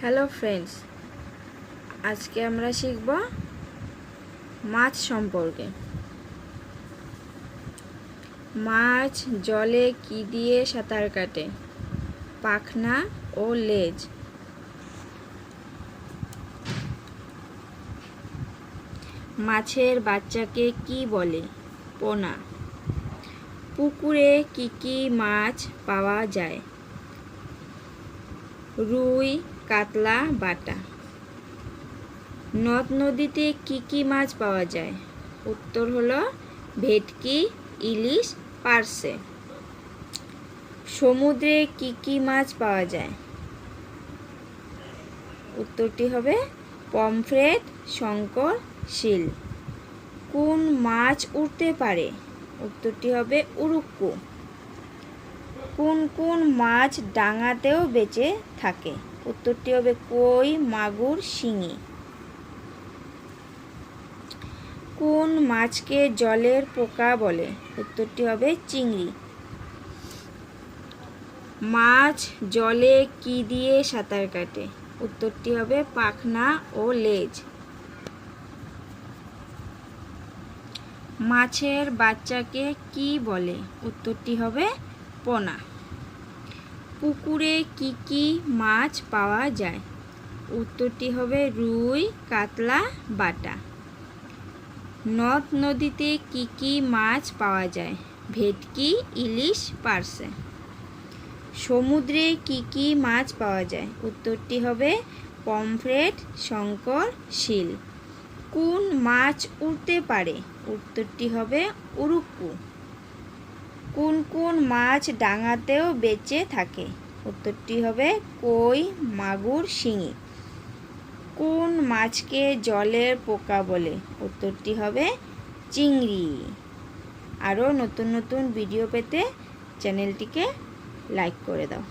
Hello friends আজকে আমরা শিখব মাছ সম্পর্কে। মাছ জলে কি দিয়ে সাঁতার কাটে? পাখনা ও লেজ। মাছের বাচ্চাকে কি বলে? পোনা। পুকুরে কি কি মাছ পাওয়া যায়? রুই কাতলা বাটা। নদ নদীতে কি কি মাছ পাওয়া যায়? উত্তর হলো ভেটকি, ইলিশ, পার্সে। সমুদ্রে কি কি মাছ পাওয়া যায়? উত্তরটি হবে পমফ্রেট, শঙ্কর, শিল। কোন মাছ উঠতে পারে? উত্তরটি হবে উড়ুক্কু কোন কোন মাছ ডাঙাতেও বেঁচে থাকে? উত্তরটি হবে কই, মাগুর, শিঙি। কোন মাছকে জলের পোকা বলে? উত্তরটি হবে চিংড়ি। মাছ জলে কি দিয়ে সাঁতার কাটে? উত্তরটি হবে পাখনা ও লেজ। মাছের বাচ্চাকে কি বলে? উত্তরটি হবে পোনা। পুকুরে কি কি মাছ পাওয়া যায়? উত্তরটি হবে রুই, কাতলা, বাটা। নদ নদীতে কি কি মাছ পাওয়া যায়? ভেটকি, ইলিশ পার্সে সমুদ্রে কি কি মাছ পাওয়া যায়? উত্তরটি হবে পমফ্রেট, শঙ্কর, শিল। কোন মাছ উড়তে পারে? উত্তরটি হবে উড়ুক্কু কোন কোন মাছ ডাঙাতেও বেঁচে থাকে? উত্তরটি হবে কই, মাগুর, শিঙি। কোন মাছকে জলের পোকা বলে? উত্তরটি হবে চিংড়ি। আরও নতুন নতুন ভিডিও পেতে চ্যানেলটিকে লাইক করে দাও।